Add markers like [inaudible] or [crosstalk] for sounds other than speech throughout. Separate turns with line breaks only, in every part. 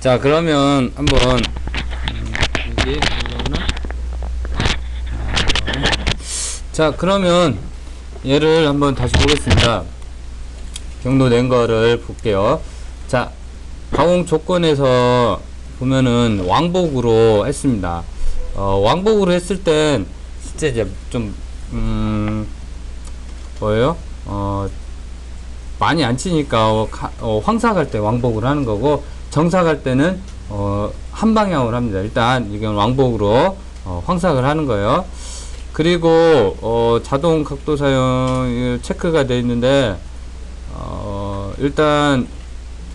자 그러면 한번 음, 이게 올라오나? 자 그러면 얘를 한번 다시 보겠습니다. 경로 낸 거를 볼게요. 자 가공 조건에서 보면은 왕복으로 했습니다. 어, 왕복으로 했을 땐 진짜 이제 좀 음, 뭐예요? 어, 많이 안 치니까 어, 가- 어, 황사 갈 때 왕복을 하는 거고 갈 때는 어, 한 방향으로 합니다. 일단 이건 왕복으로 어, 황삭을 하는 거예요. 그리고 어, 자동 각도 사용 체크가 되어 있는데 어, 일단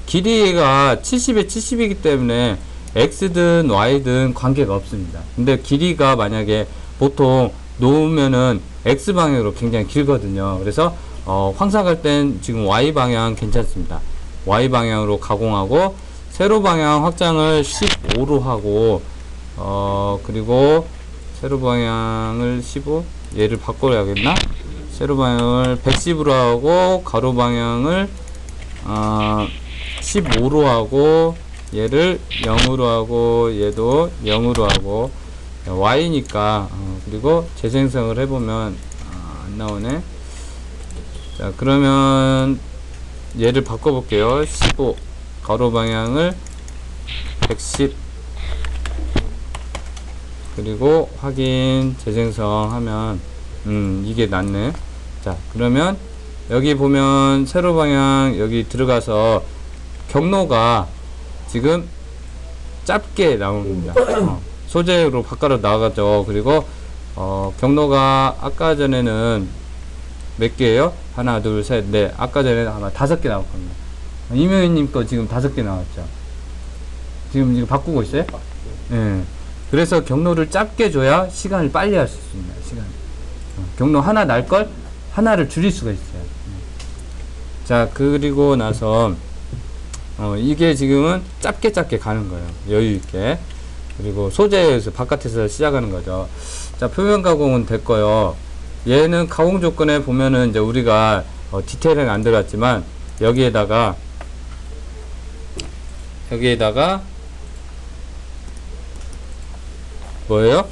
길이가 70에 70이기 때문에 X든 Y든 관계가 없습니다. 근데 길이가 만약에 보통 놓으면은 X 방향으로 굉장히 길거든요. 그래서 어, 황삭할 땐 지금 Y 방향 괜찮습니다. Y 방향으로 가공하고 세로 방향 확장을 15로 하고 어 그리고 세로 방향을 15 얘를 바꿔야겠나? 세로 방향을 110으로 하고 가로 방향을 어 15로 하고 얘를 0으로 하고 얘도 0으로 하고 y니까 어, 그리고 재생성을 해보면 아, 안 나오네. 자 그러면 얘를 바꿔볼게요. 15 가로 방향을 110 그리고 확인 재생성 하면 음 이게 낫네. 자 그러면 여기 보면 세로 방향 여기 들어가서 경로가 지금 짧게 나옵니다. 어, 소재로 바깥으로 나가죠. 그리고 어, 경로가 아까 전에는 몇 개예요? 하나 둘셋넷. 아까 전에는 아마 다섯 개 나올 겁니다 이명희님 거 지금 다섯 개 나왔죠 지금 이거 바꾸고 있어요? 예. 그래서 경로를 짧게 줘야 시간을 빨리 할 수 있습니다. 시간. 어, 경로 하나 날 걸 하나를 줄일 수가 있어요. 음. 자 그리고 나서 어, 이게 지금은 짧게 짧게 가는 거예요. 여유 있게. 그리고 소재에서 바깥에서 시작하는 거죠. 자 표면 가공은 됐고요. 얘는 가공 조건에 보면은 이제 우리가 어, 디테일은 안 들어갔지만 여기에다가 여기에다가 뭐예요?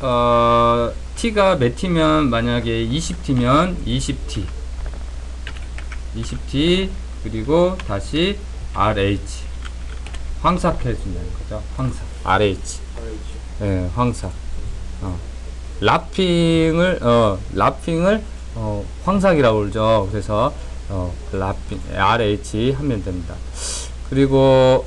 어, T가 몇 T면 만약에 20T면 20T 20T 그리고 다시 RH 황삭 해준다는 거죠? 황삭 RH 예, 황삭 어. 라핑을 어, 라핑을 어, 황삭이라고 그러죠. 그래서 어, 라핑 RH 하면 됩니다 그리고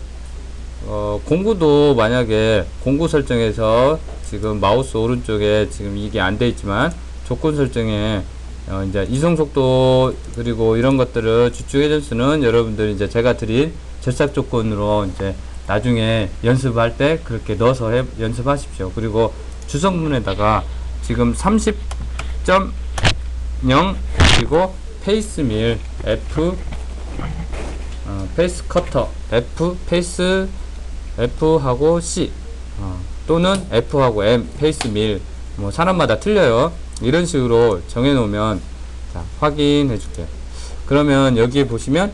어, 공구도 만약에 공구 설정에서 지금 마우스 오른쪽에 지금 이게 안 돼 있지만 조건 설정에 어, 이제 이성 속도 그리고 이런 것들을 주축 회전수는 여러분들 이제 제가 드린 절삭 조건으로 이제 나중에 연습할 때 그렇게 넣어서 해, 연습하십시오. 그리고 주성문에다가 지금 30.0 그리고 페이스 밀 F 어, 페이스 커터. F 페이스 F하고 C. 어, 또는 F하고 M 페이스 밀 뭐 사람마다 틀려요. 이런 식으로 정해 놓으면 자, 확인해 줄게요. 그러면 여기에 보시면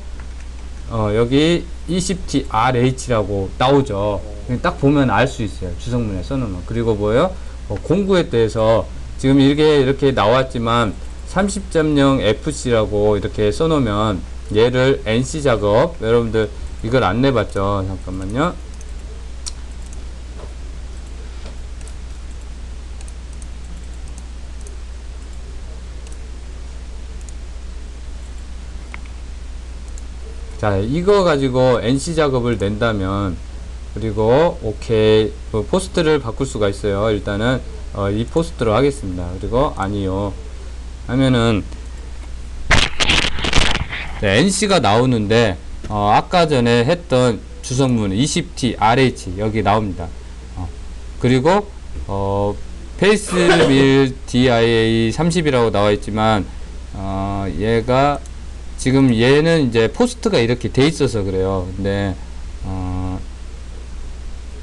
어, 여기 20T RH라고 나오죠. 딱 보면 알 수 있어요. 주성문에 써놓으면. 그리고 뭐예요? 어, 공구에 대해서 지금 이렇게 이렇게 나왔지만 30.0 FC라고 이렇게 써놓으면 얘를 NC 작업. 여러분들 이걸 안 내 봤죠? 잠깐만요. 자 이거 가지고 NC 작업을 낸다면 그리고 오케이 그 포스트를 바꿀 수가 있어요. 일단은 어, 이 포스트로 하겠습니다. 그리고 아니요. 하면은 네, NC가 나오는데 어, 아까 전에 했던 주성문 20T RH 여기 나옵니다 어, 그리고 어, 페이스 밀 DIA 30이라고 나와 있지만 어, 얘가 지금 얘는 이제 포스트가 이렇게 돼 있어서 그래요. 근데 어,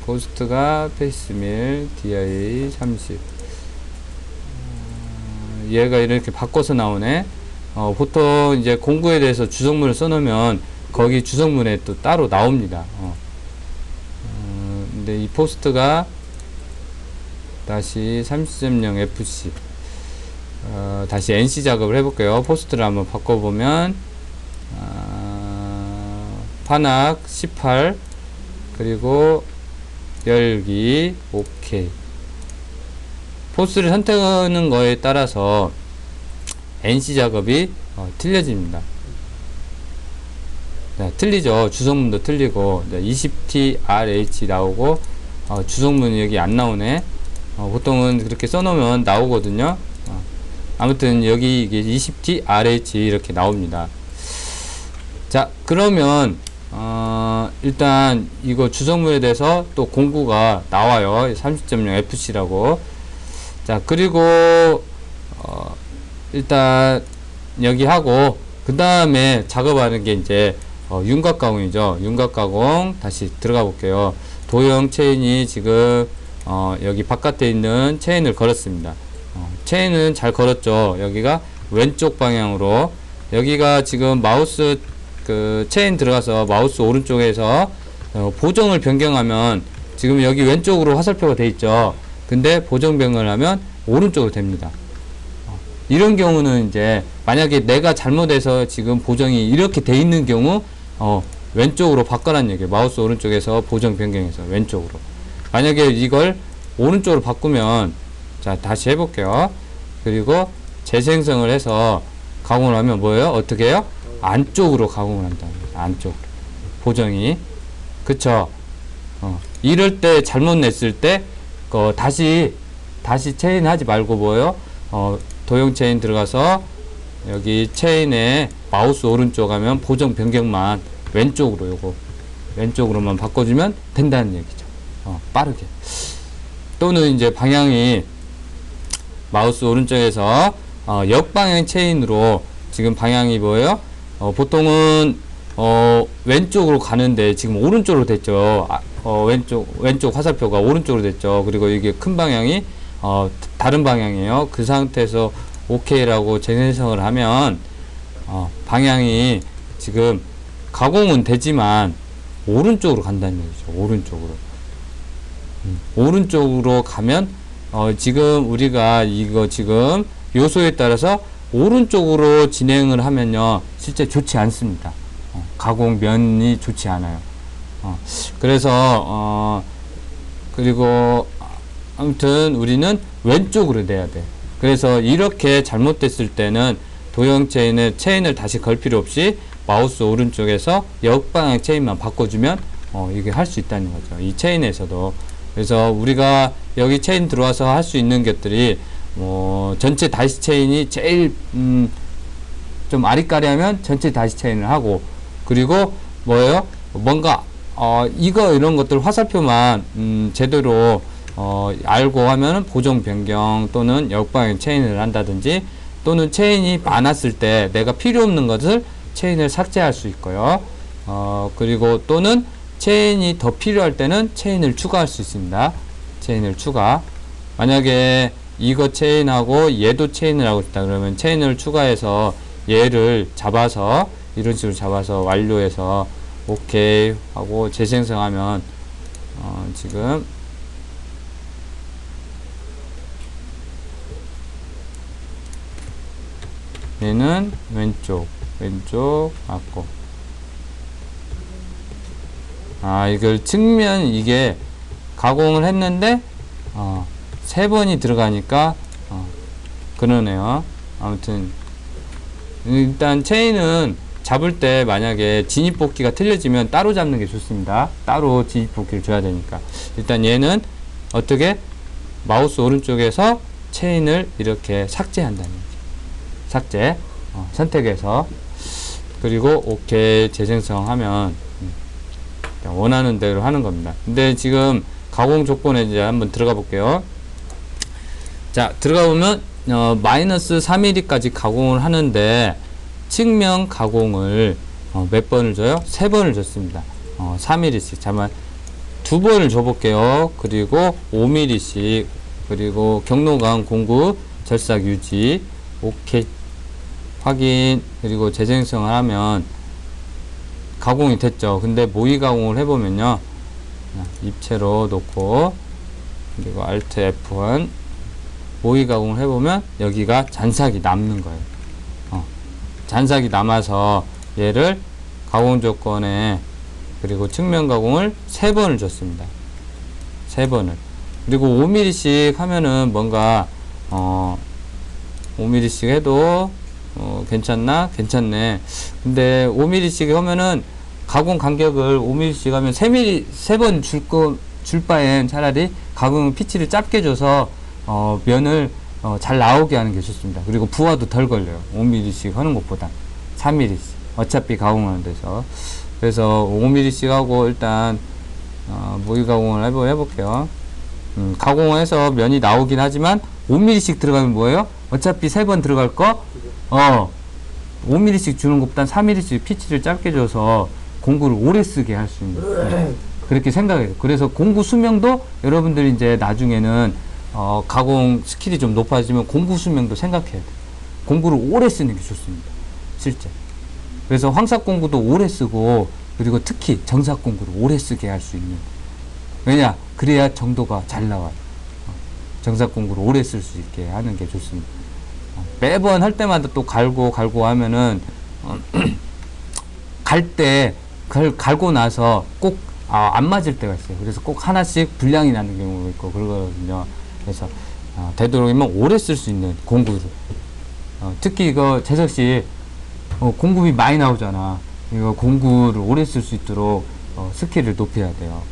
포스트가 페이스밀 DI 30 어, 얘가 이렇게 바꿔서 나오네. 어, 보통 이제 공구에 대해서 주성문을 써놓으면 거기 주성문에 또 따로 나옵니다. 어. 근데 이 포스트가 다시 30.0 FC 어, 다시 NC 작업을 해볼게요. 포스트를 한번 바꿔보면 아, 판악 18 그리고 열기 오케이 포스를 선택하는 거에 따라서 NC 작업이 어, 틀려집니다. 네, 틀리죠. 주성문도 틀리고 네, 20T RH 나오고 어, 주성문이 여기 안 나오네. 어, 보통은 그렇게 써놓으면 나오거든요. 어, 아무튼 여기 이게 20T RH 이렇게 나옵니다. 자 그러면 어, 일단 이거 주성문에 대해서 또 공구가 나와요. 30.0 FC라고. 자 그리고 어, 일단 여기 하고 그 다음에 작업하는 게 이제 어, 윤곽 가공이죠. 윤곽 가공 다시 들어가 볼게요. 도형 체인이 지금 어, 여기 바깥에 있는 체인을 걸었습니다. 어, 체인은 잘 걸었죠. 여기가 왼쪽 방향으로 여기가 지금 마우스 그 체인 들어가서 마우스 오른쪽에서 어, 보정을 변경하면 지금 여기 왼쪽으로 화살표가 돼 있죠. 근데 보정 변경을 하면 오른쪽으로 됩니다. 어, 이런 경우는 이제 만약에 내가 잘못해서 지금 보정이 이렇게 돼 있는 경우 어, 왼쪽으로 바꿔란 얘기예요. 마우스 오른쪽에서 보정 변경해서 왼쪽으로. 만약에 이걸 오른쪽으로 바꾸면 자 다시 해볼게요. 그리고 재생성을 해서 가공을 하면 뭐예요? 어떻게 해요? 안쪽으로 가공을 한다는 거죠. 안쪽으로. 보정이. 그쵸? 어, 이럴 때 잘못 냈을 때, 어, 다시, 다시 체인 하지 말고 뭐예요? 어, 도형 체인 들어가서 여기 체인에 마우스 오른쪽 하면 보정 변경만 왼쪽으로 요거 왼쪽으로만 바꿔주면 된다는 얘기죠. 어, 빠르게. 또는 이제 방향이 마우스 오른쪽에서 어, 역방향 체인으로 지금 방향이 뭐예요? 어, 보통은 어, 왼쪽으로 가는데 지금 오른쪽으로 됐죠. 아, 어, 왼쪽 왼쪽 화살표가 오른쪽으로 됐죠. 그리고 이게 큰 방향이 어, 다른 방향이에요. 그 상태에서 OK라고 재생성을 하면 어, 방향이 지금 가공은 되지만 오른쪽으로 간다는 얘기죠. 오른쪽으로. 음, 오른쪽으로 가면 어, 지금 우리가 이거 지금 요소에 따라서 오른쪽으로 진행을 하면요 실제 좋지 않습니다. 어, 가공면이 좋지 않아요. 어, 그래서 어, 그리고 아무튼 우리는 왼쪽으로 내야 돼. 그래서 이렇게 잘못됐을 때는 도형 체인을 체인을 다시 걸 필요 없이 마우스 오른쪽에서 역방향 체인만 바꿔주면 어, 이게 할 수 있다는 거죠. 이 체인에서도 그래서 우리가 여기 체인 들어와서 할 수 있는 것들이 뭐 전체 다시 체인이 제일 음, 좀 아리까리하면 전체 다시 체인을 하고 그리고 뭐예요? 뭔가 어, 이거 이런 것들 화살표만 음, 제대로 어, 알고 하면은 보정 변경 또는 역방향 체인을 한다든지 또는 체인이 많았을 때 내가 필요 없는 것을 체인을 삭제할 수 있고요. 어, 그리고 또는 체인이 더 필요할 때는 체인을 추가할 수 있습니다. 체인을 추가. 만약에 이거 체인하고 얘도 체인을 하고 싶다 그러면 체인을 추가해서 얘를 잡아서 이런 식으로 잡아서 완료해서 오케이 하고 재생성하면 어, 지금 얘는 왼쪽 왼쪽 맞고. 아 이걸 측면 이게 가공을 했는데 어, 세 번이 들어가니까 어, 그러네요. 아무튼 일단 체인은 잡을 때 만약에 진입복귀가 틀려지면 따로 잡는 게 좋습니다. 따로 진입복귀를 줘야 되니까. 일단 얘는 어떻게? 마우스 오른쪽에서 체인을 이렇게 삭제한다는 삭제 어, 선택해서 그리고 오케이 재생성 하면 음, 원하는 대로 하는 겁니다. 근데 지금 가공 조건에 이제 한번 들어가 볼게요. 자 들어가 보면 어, 마이너스 3mm까지 가공을 하는데 측면 가공을 어, 몇 번을 줘요? 세 번을 줬습니다. 어, 3mm씩 잠깐 두 번을 줘볼게요. 그리고 5mm씩 그리고 경로강 공구 절삭 유지 오케이 확인 그리고 재생성을 하면 가공이 됐죠 근데 모의 가공을 해보면요 입체로 놓고 그리고 Alt F1 모의 가공을 해보면 여기가 잔삭이 남는 거예요. 어, 잔삭이 남아서 얘를 가공 조건에 그리고 측면 가공을 세 번을 줬습니다. 세 번을. 그리고 5mm씩 하면은 뭔가 어 5mm씩 해도 어 괜찮나? 괜찮네. 근데 5mm씩 하면은 가공 간격을 5mm씩 하면 3mm 세번줄 거 줄 바엔 차라리 가공 피치를 짧게 줘서 어 면을 어, 잘 나오게 하는 게 좋습니다. 그리고 부하도 덜 걸려요. 5mm씩 하는 것보다 3mm씩. 어차피 가공하는 데서. 그래서 5mm씩 하고 일단 어, 모의 가공을 해보, 해볼게요. 음, 가공해서 면이 나오긴 하지만 5mm씩 들어가면 뭐예요? 어차피 세 번 들어갈 거, 어, 5mm씩 주는 것보단 3mm씩 피치를 짧게 줘서 공구를 오래 쓰게 할 수 있는. 네. [clears throat] 그렇게 생각해요. 그래서 공구 수명도 여러분들이 이제 나중에는 어, 가공 스킬이 좀 높아지면 공구 수명도 생각해야 돼요. 공구를 오래 쓰는 게 좋습니다. 실제. 그래서 황삭 공구도 오래 쓰고 그리고 특히 정삭 공구를 오래 쓰게 할 수 있는. 왜냐? 그래야 정도가 잘 나와요. 어, 정삭 공구를 오래 쓸 수 있게 하는 게 좋습니다. 어, 매번 할 때마다 또 갈고 갈고 하면은 어, [clears throat] 갈때 갈고 나서 꼭 아, 안 맞을 때가 있어요. 그래서 꼭 하나씩 분량이 나는 경우가 있고 그러거든요. 그래서 어, 되도록이면 오래 쓸 수 있는 공구를 어, 특히 이거 재석 씨 어, 공구비 많이 나오잖아. 이거 공구를 오래 쓸 수 있도록 어, 스킬을 높여야 돼요.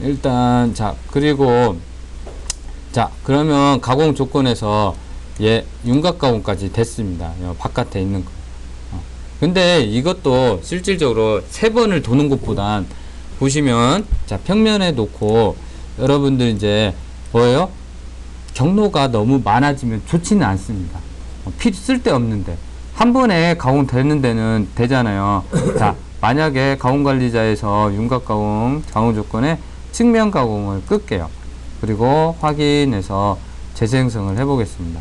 어. 일단 자 그리고 자 그러면 가공 조건에서 얘 윤곽 가공까지 됐습니다. 요 바깥에 있는 거. 어. 근데 이것도 실질적으로 세 번을 도는 것보단 보시면 자 평면에 놓고 여러분들 이제 뭐예요? 경로가 너무 많아지면 좋지는 않습니다. 어, 필 쓸데없는데 한 번에 가공 되는 데는 되잖아요. 자 만약에 가공 관리자에서 윤곽 가공 가공 조건에 측면 가공을 끌게요. 그리고 확인해서 재생성을 해보겠습니다.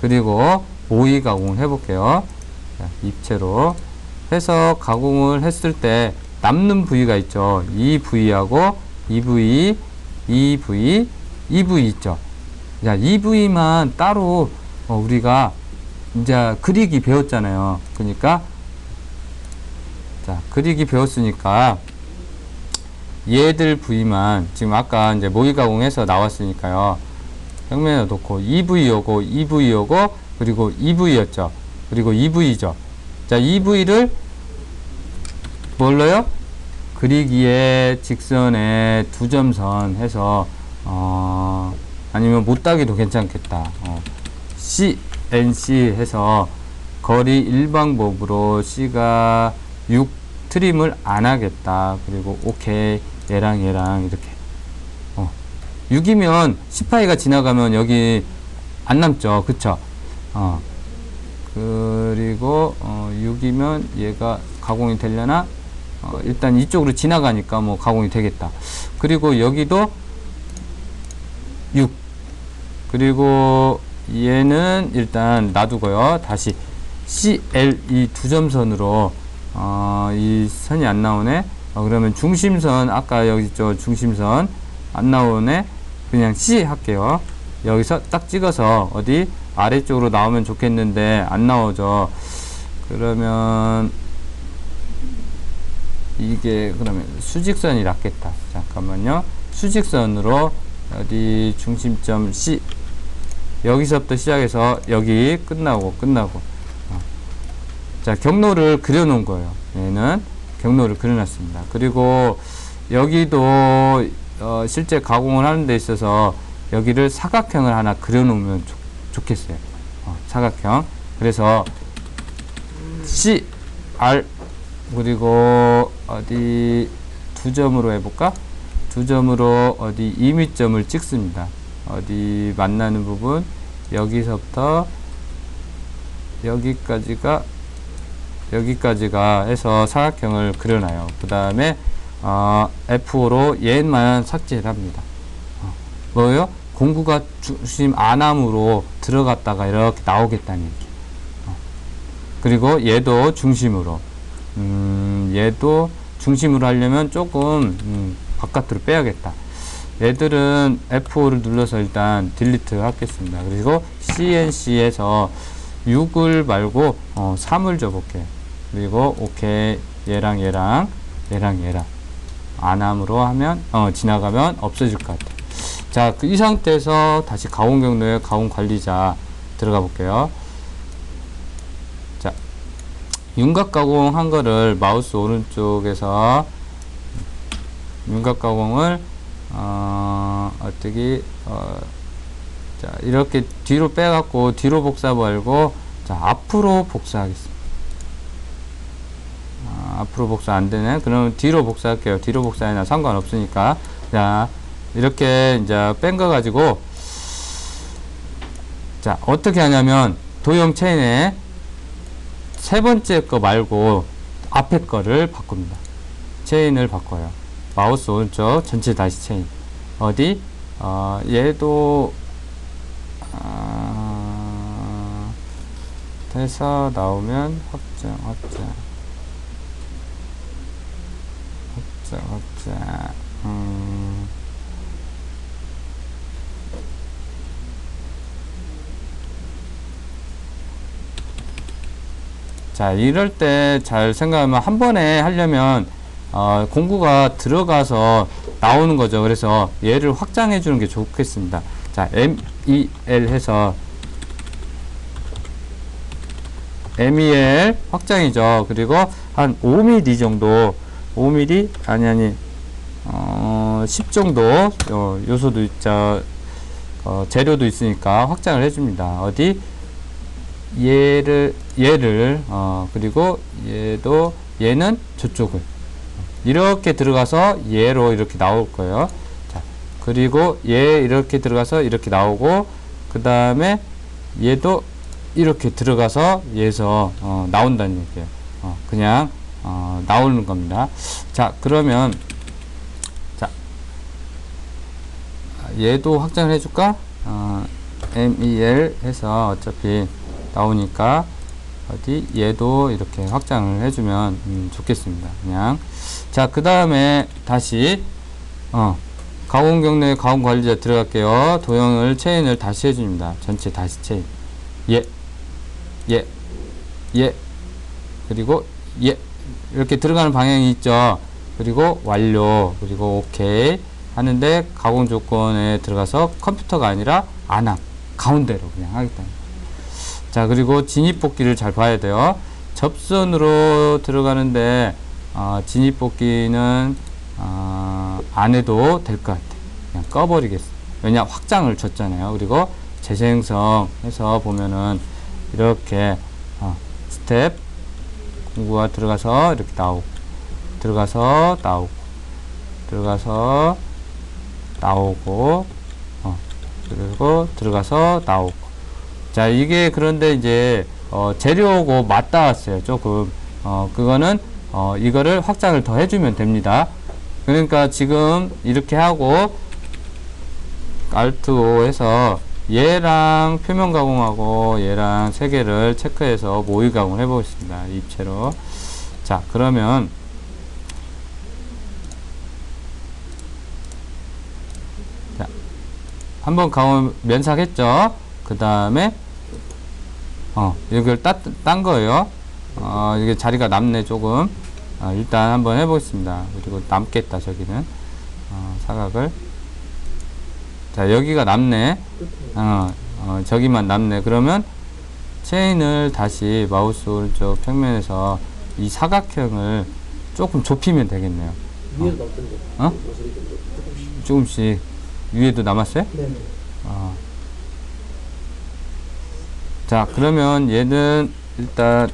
그리고 모의 가공을 해볼게요. 자, 입체로 해서 가공을 했을 때 남는 부위가 있죠. 이 부위하고 이 부위, 이 부위, 이 부위 있죠. 자, 이 부위만 따로 어, 우리가 이제 그리기 배웠잖아요. 그러니까 자, 그리기 배웠으니까 얘들 부위만 지금 아까 이제 모의 가공해서 나왔으니까요. 평면에 놓고 이 부위요고 이 부위요고 그리고 이 부위였죠. 그리고 이 부위죠. 자, 이 부위를 뭘로요? 그리기에 직선에 두 점선 해서 어, 아니면 못 따기도 괜찮겠다. 어, C, NC 해서 거리 일방법으로 C가 6 트림을 안 하겠다. 그리고 오케이 얘랑 얘랑 이렇게 어, 6이면 10파이가 지나가면 여기 안 남죠. 그쵸? 어, 그리고 어, 6이면 얘가 가공이 되려나? 어, 일단 이쪽으로 지나가니까 뭐 가공이 되겠다. 그리고 여기도 6. 그리고 얘는 일단 놔두고요. 다시 CL 이 두 점선으로 어, 이 선이 안 나오네. 어, 그러면 중심선 아까 여기 있죠 중심선 안 나오네. 그냥 C 할게요. 여기서 딱 찍어서 어디 아래쪽으로 나오면 좋겠는데 안 나오죠. 그러면 이게 그러면 수직선이 낫겠다. 잠깐만요. 수직선으로 어디 중심점 C 여기서부터 시작해서 여기 끝나고 끝나고 어. 자 경로를 그려놓은 거예요. 얘는 경로를 그려놨습니다. 그리고 여기도 어, 실제 가공을 하는 데 있어서 여기를 사각형을 하나 그려놓으면 좋, 좋겠어요. 어, 사각형. 그래서 C, R 그리고 어디 두 점으로 해볼까? 두 점으로 어디 임의점을 찍습니다. 어디 만나는 부분 여기서부터 여기까지가 여기까지가 해서 사각형을 그려놔요. 그 다음에 어, F5로 얘만 삭제를 합니다. 어, 뭐요? 공구가 중심 안암으로 들어갔다가 이렇게 나오겠다는 얘기. 어, 그리고 얘도 중심으로 음, 얘도 중심으로 하려면 조금 음, 바깥으로 빼야겠다. 얘들은 F5를 눌러서 일단 딜리트 하겠습니다. 그리고 CNC에서 6을 말고 어, 3을 줘볼게요. 그리고 오케이 얘랑 얘랑 얘랑 얘랑 안함으로 하면 어, 지나가면 없어질 것 같아요. 자, 그 이 상태에서 다시 가온 경로에 가온 관리자 들어가 볼게요. 자, 윤곽 가공한 거를 마우스 오른쪽에서 윤곽 가공을 어, 어떻게 어, 자, 이렇게 뒤로 빼갖고 뒤로 복사 말고 자, 앞으로 복사하겠습니다. 아, 앞으로 복사 안 되네. 그러면 뒤로 복사할게요. 뒤로 복사해나 상관없으니까. 자, 이렇게 이제 뺀 거 가지고 자, 어떻게 하냐면 도형 체인에 세 번째 거 말고 앞에 거를 바꿉니다. 체인을 바꿔요. 마우스 오른쪽 전체 다시 체인. 어디? 어, 얘도 아, 돼서 나오면 확장, 확장, 확장. 음. 자, 이럴 때 잘 생각하면 한 번에 하려면 어, 공구가 들어가서 나오는 거죠. 그래서 얘를 확장해 주는 게 좋겠습니다. 자, MEL 해서 MEL 확장이죠. 그리고 한 5mm 정도, 5mm 아니 아니 어, 10 정도 어, 요소도 있죠. 어, 재료도 있으니까 확장을 해줍니다. 어디 얘를 얘를 어, 그리고 얘도 얘는 저쪽을 이렇게 들어가서 얘로 이렇게 나올 거예요. 자, 그리고 얘 이렇게 들어가서 이렇게 나오고 그 다음에 얘도 이렇게 들어가서 얘에서 어, 나온다는 얘기예요. 어, 그냥 어, 나오는 겁니다. 자, 그러면 자 얘도 확장을 해줄까? 어, MEL 해서 어차피 나오니까 어디 얘도 이렇게 확장을 해주면 음, 좋겠습니다. 그냥 자그 다음에 다시 어 가공 경로에 가공 관리자 들어갈게요. 도형을 체인을 다시 해줍니다. 전체 다시 체인 예, 예, 예 그리고 예 이렇게 들어가는 방향이 있죠. 그리고 완료. 그리고 오케이 하는데 가공 조건에 들어가서 컴퓨터가 아니라 안함 가운데로 그냥 하겠다. 자 그리고 진입복귀를 잘 봐야 돼요. 접선으로 들어가는데 어, 진입복귀는 어, 안 해도 될 것 같아 그냥 꺼버리겠어 왜냐 확장을 줬잖아요. 그리고 재생성 해서 보면은 이렇게 어, 스텝 공구가 들어가서? 이렇게 나오고. 들어가서 나오고. 들어가서 나오고. 어, 그리고 들어가서 나오고. 자 이게 그런데 이제 어, 재료고 맞닿 왔어요. 조금. 어, 그거는 어, 이거를 확장을 더 해주면 됩니다. 그러니까 지금 이렇게 하고 Alt O 해서 얘랑 표면 가공하고 얘랑 세 개를 체크해서 모의 가공을 해보겠습니다. 입체로. 자 그러면 자 한번 가공 면삭했죠? 그 다음에 어 이걸 따, 딴 거예요. 어 이게 자리가 남네 조금. 어, 일단 한번 해보겠습니다. 그리고 남겠다 저기는. 어, 사각을 자 여기가 남네 어, 어 저기만 남네 그러면 체인을 다시 마우스 오른쪽 평면에서 이 사각형을 조금 좁히면 되겠네요
위에도.
어?
정도 조금씩.
조금씩 위에도 남았어요?
네네.
어. 자, 그러면 얘는 일단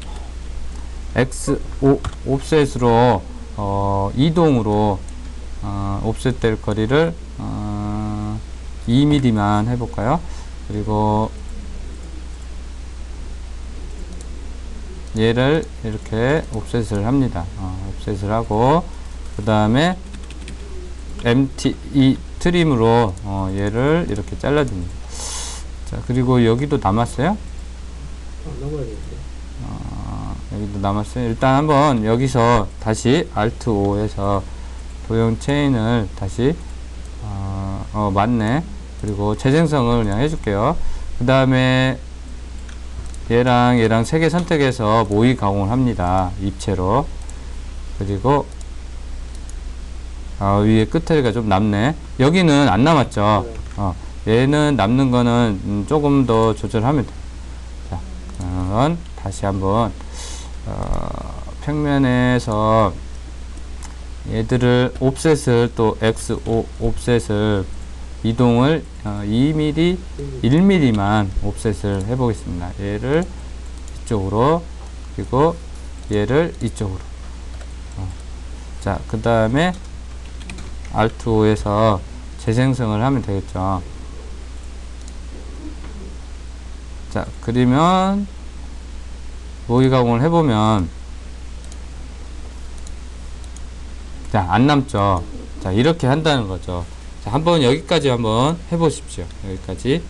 x 오, 옵셋으로 어, 이동으로 어, 옵셋 될 거리를 어, 2mm만 해볼까요? 그리고 얘를 이렇게 옵셋을 합니다. 어, 옵셋을 하고 그 다음에 MT 이 트림으로 어, 얘를 이렇게 잘라줍니다. 자 그리고 여기도 남았어요.
되는데.
어, 여기도 남았어요. 일단 한번 여기서 다시 Alt O 해서 도형 체인을 다시 어, 어 맞네. 그리고 재생성을 그냥 해줄게요. 그 다음에 얘랑 얘랑 세 개 선택해서 모의 가공을 합니다. 입체로. 그리고 아, 위에 끝에가 좀 남네. 여기는 안 남았죠.
네.
어, 얘는 남는 거는 음, 조금 더 조절하면 돼. 자, 그러면 다시 한번 어, 평면에서 얘들을 옵셋을 또 x 오, 옵셋을 이동을 어, 2mm, 1mm만 옵셋을 해보겠습니다. 얘를 이쪽으로 그리고 얘를 이쪽으로. 어. 자, 그 다음에 Alt O에서 재생성을 하면 되겠죠. 자, 그리면 모의 가공을 해보면 자, 안 남죠. 자, 이렇게 한다는 거죠. 자, 한번 여기까지 한번 해보십시오. 여기까지.